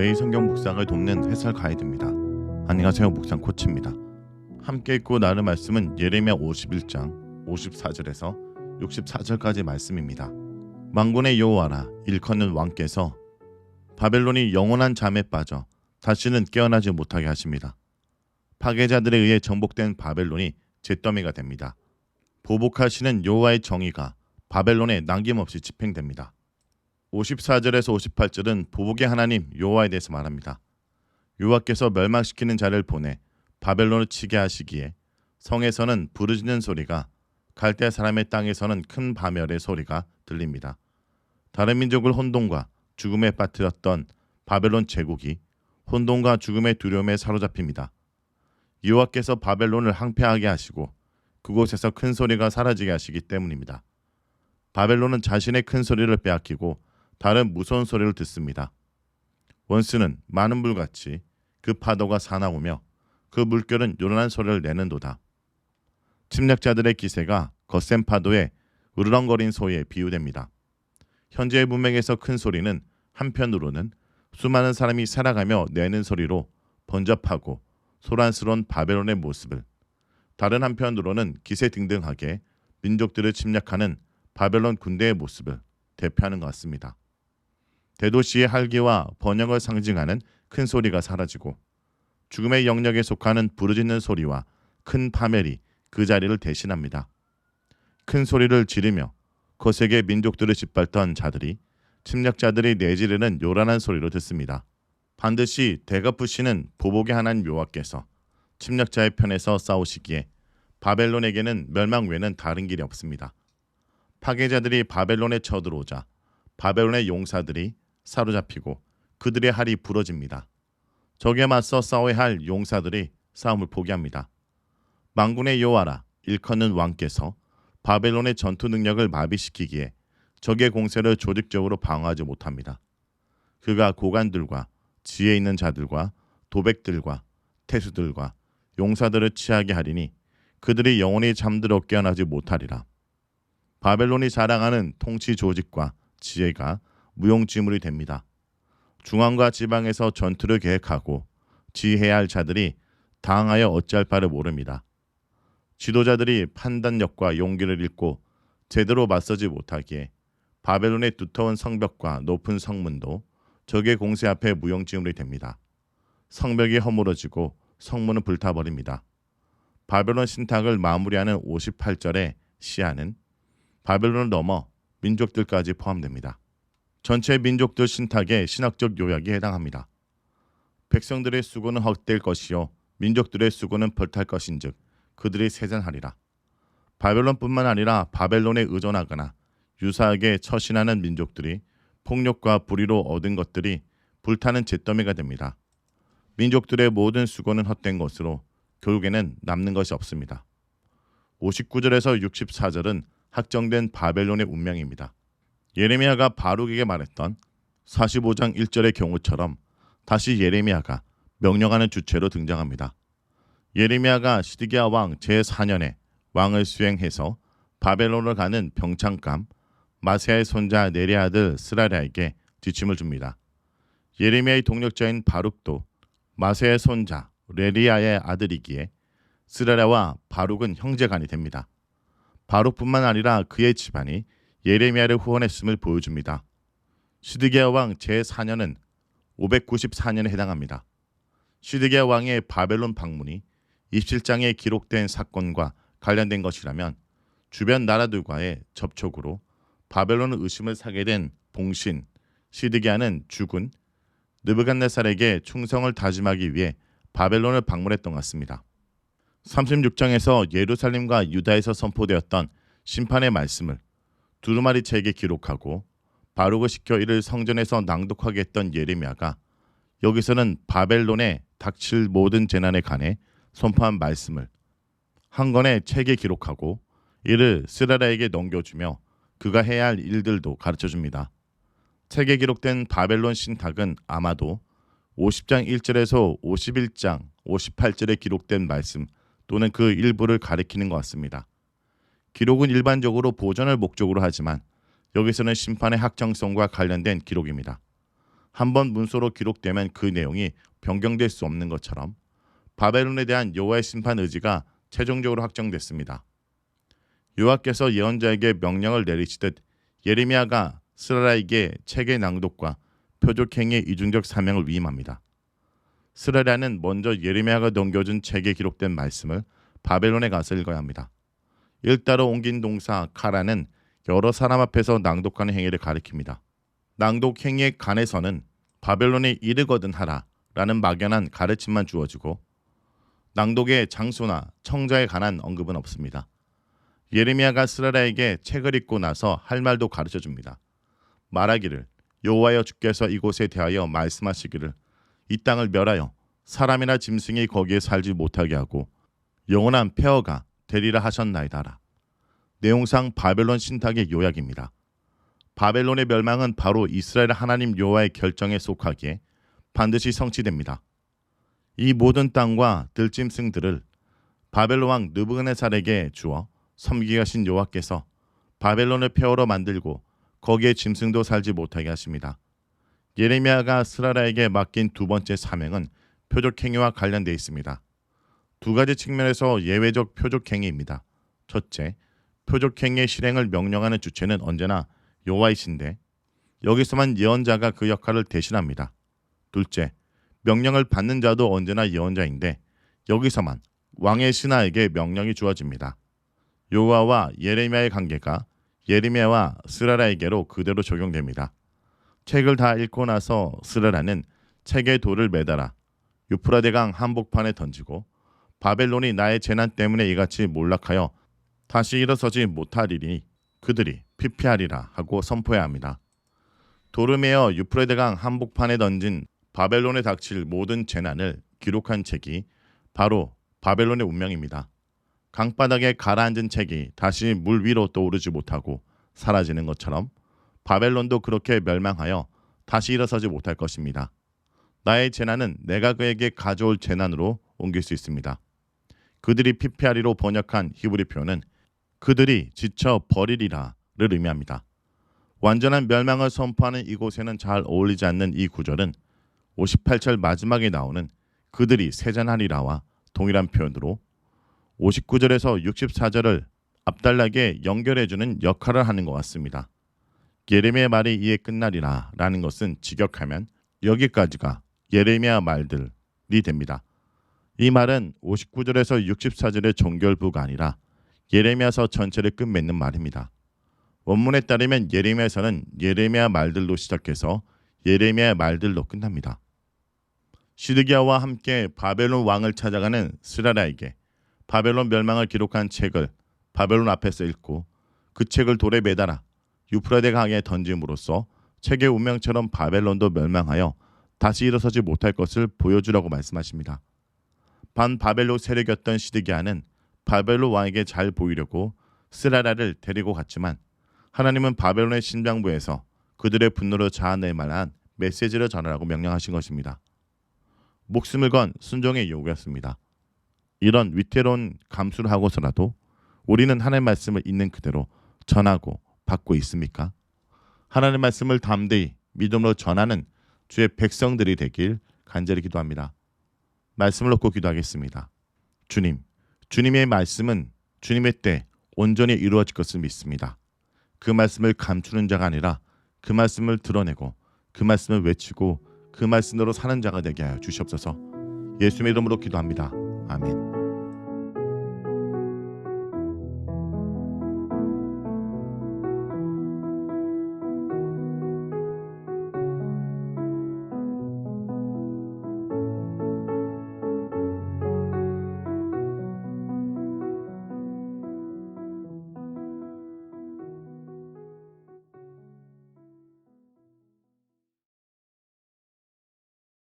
매일 성경 묵상을 돕는 해설 가이드입니다. 안녕하세요. 묵상 코치입니다. 함께 읽고 나눌 말씀은 예레미야 51장 54절에서 64절까지 말씀입니다. 망군의 여호와라 일컫는 왕께서 바벨론이 영원한 잠에 빠져 다시는 깨어나지 못하게 하십니다. 파괴자들에 의해 정복된 바벨론이 잿더미가 됩니다. 보복하시는 여호와의 정의가 바벨론에 남김없이 집행됩니다. 54절에서 58절은 보복의 하나님 여호와에 대해서 말합니다. 여호와께서 멸망시키는 자를 보내 바벨론을 치게 하시기에 성에서는 부르짖는 소리가 갈대 사람의 땅에서는 큰 파멸의 소리가 들립니다. 다른 민족을 혼돈과 죽음에 빠뜨렸던 바벨론 제국이 혼돈과 죽음의 두려움에 사로잡힙니다. 여호와께서 바벨론을 항폐하게 하시고 그곳에서 큰 소리가 사라지게 하시기 때문입니다. 바벨론은 자신의 큰 소리를 빼앗기고 다른 무서운 소리를 듣습니다. 원수는 많은 물같이 그 파도가 사나우며 그 물결은 요란한 소리를 내는도다. 침략자들의 기세가 거센 파도에 으르렁거린 소리에 비유됩니다. 현재의 문맥에서 큰 소리는 한편으로는 수많은 사람이 살아가며 내는 소리로 번잡하고 소란스러운 바벨론의 모습을 다른 한편으로는 기세 등등하게 민족들을 침략하는 바벨론 군대의 모습을 대표하는 것 같습니다. 대도시의 활기와 번영을 상징하는 큰 소리가 사라지고 죽음의 영역에 속하는 부르짖는 소리와 큰 파멸이 그 자리를 대신합니다. 큰 소리를 지르며 거세게 민족들을 짓밟던 자들이 침략자들이 내지르는 요란한 소리로 듣습니다. 반드시 대갚으시는 보복의 하나님 여호와께서 침략자의 편에서 싸우시기에 바벨론에게는 멸망 외에는 다른 길이 없습니다. 파괴자들이 바벨론에 쳐들어오자 바벨론의 용사들이 사로잡히고 그들의 할이 부러집니다. 적에 맞서 싸워야 할 용사들이 싸움을 포기합니다. 망군의 여호와라 일컫는 왕께서 바벨론의 전투 능력을 마비시키기에 적의 공세를 조직적으로 방어하지 못합니다. 그가 고관들과 지혜 있는 자들과 도백들과 태수들과 용사들을 취하게 하리니 그들이 영원히 잠들어 깨어나지 못하리라. 바벨론이 자랑하는 통치 조직과 지혜가 무용지물이 됩니다. 중앙과 지방에서 전투를 계획하고 지혜해야 할 자들이 당하여 어찌할 바를 모릅니다. 지도자들이 판단력과 용기를 잃고 제대로 맞서지 못하기에 바벨론의 두터운 성벽과 높은 성문도 적의 공세 앞에 무용지물이 됩니다. 성벽이 허물어지고 성문은 불타버립니다. 바벨론 신탁을 마무리하는 58절의 시야는 바벨론을 넘어 민족들까지 포함됩니다. 전체 민족들 신탁의 신학적 요약에 해당합니다. 백성들의 수고는 헛될 것이요 민족들의 수고는 벌탈 것인즉 그들이 세잔하리라. 바벨론뿐만 아니라 바벨론에 의존하거나 유사하게 처신하는 민족들이 폭력과 불의로 얻은 것들이 불타는 잿더미가 됩니다. 민족들의 모든 수고는 헛된 것으로 결국에는 남는 것이 없습니다. 59절에서 64절은 확정된 바벨론의 운명입니다. 예레미야가 바룩에게 말했던 45장 1절의 경우처럼 다시 예레미야가 명령하는 주체로 등장합니다. 예레미야가 시드기야 왕 제4년에 왕을 수행해서 바벨론을 가는 병창감 마세아의 손자 네리 아들 스라랴에게 지침을 줍니다. 예레미야의 동력자인 바룩도 마세의 손자 레리아의 아들이기에 스라랴와 바룩은 형제간이 됩니다. 바룩뿐만 아니라 그의 집안이 예레미야를 후원했음을 보여줍니다. 시드기야 왕 제4년은 594년에 해당합니다. 시드기야 왕의 바벨론 방문이 27장에 기록된 사건과 관련된 것이라면 주변 나라들과의 접촉으로 바벨론의 의심을 사게 된 봉신 시드기야는 죽은 느부갓네살에게 충성을 다짐하기 위해 바벨론을 방문했던 것 같습니다. 36장에서 예루살렘과 유다에서 선포되었던 심판의 말씀을 두루마리 책에 기록하고 바룩을 시켜 이를 성전에서 낭독하게 했던 예레미야가 여기서는 바벨론에 닥칠 모든 재난에 관해 선포한 말씀을 한 권의 책에 기록하고 이를 스라라에게 넘겨주며 그가 해야 할 일들도 가르쳐 줍니다. 책에 기록된 바벨론 신탁은 아마도 50장 1절에서 51장 58절에 기록된 말씀 또는 그 일부를 가리키는 것 같습니다. 기록은 일반적으로 보존을 목적으로 하지만 여기서는 심판의 확정성과 관련된 기록입니다. 한번 문서로 기록되면 그 내용이 변경될 수 없는 것처럼 바벨론에 대한 여호와의 심판 의지가 최종적으로 확정됐습니다. 여호와께서 예언자에게 명령을 내리시듯 예레미야가 스라라에게 책의 낭독과 표적행위의 이중적 사명을 위임합니다. 스라라는 먼저 예레미야가 넘겨준 책에 기록된 말씀을 바벨론에 가서 읽어야 합니다. 일따로 옮긴 동사 카라는 여러 사람 앞에서 낭독하는 행위를 가리킵니다. 낭독 행위에 관해서는 바벨론에 이르거든 하라라는 막연한 가르침만 주어지고 낭독의 장소나 청자에 관한 언급은 없습니다. 예레미야가 스라라에게 책을 읽고 나서 할 말도 가르쳐 줍니다. 말하기를 여호와여 주께서 이곳에 대하여 말씀하시기를 이 땅을 멸하여 사람이나 짐승이 거기에 살지 못하게 하고 영원한 폐허가 되리라 하셨나이다라. 내용상 바벨론 신탁의 요약입니다. 바벨론의 멸망은 바로 이스라엘 하나님 여호와의 결정에 속하기에 반드시 성취됩니다. 이 모든 땅과 들짐승들을 바벨론 왕 느부갓네살에게 주어 섬기게 하신 여호와께서 바벨론을 폐허로 만들고 거기에 짐승도 살지 못하게 하십니다. 예레미야가 스라라에게 맡긴 두 번째 사명은 표적 행위와 관련되어 있습니다. 두 가지 측면에서 예외적 표적행위입니다. 첫째, 표적행위의 실행을 명령하는 주체는 언제나 여호와이신데 여기서만 예언자가 그 역할을 대신합니다. 둘째, 명령을 받는 자도 언제나 예언자인데 여기서만 왕의 신하에게 명령이 주어집니다. 여호와와 예레미야의 관계가 예레미야와 스라라에게로 그대로 적용됩니다. 책을 다 읽고 나서 스라라는 책에 돌을 매달아 유프라데강 한복판에 던지고 바벨론이 나의 재난 때문에 이같이 몰락하여 다시 일어서지 못하리니 그들이 피피하리라 하고 선포해야 합니다. 돌을 메어 유프라데강 한복판에 던진 바벨론에 닥칠 모든 재난을 기록한 책이 바로 바벨론의 운명입니다. 강바닥에 가라앉은 책이 다시 물 위로 떠오르지 못하고 사라지는 것처럼 바벨론도 그렇게 멸망하여 다시 일어서지 못할 것입니다. 나의 재난은 내가 그에게 가져올 재난으로 옮길 수 있습니다. 그들이 피피하리로 번역한 히브리 표현은 그들이 지쳐 버리리라를 의미합니다. 완전한 멸망을 선포하는 이곳에는 잘 어울리지 않는 이 구절은 58절 마지막에 나오는 그들이 세잔하리라와 동일한 표현으로 59절에서 64절을 앞달나게 연결해주는 역할을 하는 것 같습니다. 예레미야 말이 이에 끝나리라 라는 것은 직역하면 여기까지가 예레미야 말들이 됩니다. 이 말은 59절에서 64절의 종결부가 아니라 예레미야서 전체를 끝맺는 말입니다. 원문에 따르면 예레미야서는 예레미야 말들로 시작해서 예레미야 말들로 끝납니다. 시드기야와 함께 바벨론 왕을 찾아가는 스라라에게 바벨론 멸망을 기록한 책을 바벨론 앞에서 읽고 그 책을 돌에 매달아 유프라데 강에 던짐으로써 책의 운명처럼 바벨론도 멸망하여 다시 일어서지 못할 것을 보여주라고 말씀하십니다. 반 바벨로 세력이었던 시드기야는 바벨로 왕에게 잘 보이려고 스라라를 데리고 갔지만 하나님은 바벨론의 심장부에서 그들의 분노를 자아낼 만한 메시지를 전하라고 명령하신 것입니다. 목숨을 건 순종의 요구였습니다. 이런 위태로운 감수를 하고서라도 우리는 하나님의 말씀을 있는 그대로 전하고 받고 있습니까? 하나님의 말씀을 담대히 믿음으로 전하는 주의 백성들이 되길 간절히 기도합니다. 말씀을 놓고 기도하겠습니다. 주님, 주님의 말씀은 주님의 때 온전히 이루어질 것을 믿습니다. 그 말씀을 감추는 자가 아니라 그 말씀을 드러내고 그 말씀을 외치고 그 말씀으로 사는 자가 되게 하여 주시옵소서. 예수의 이름으로 기도합니다. 아멘.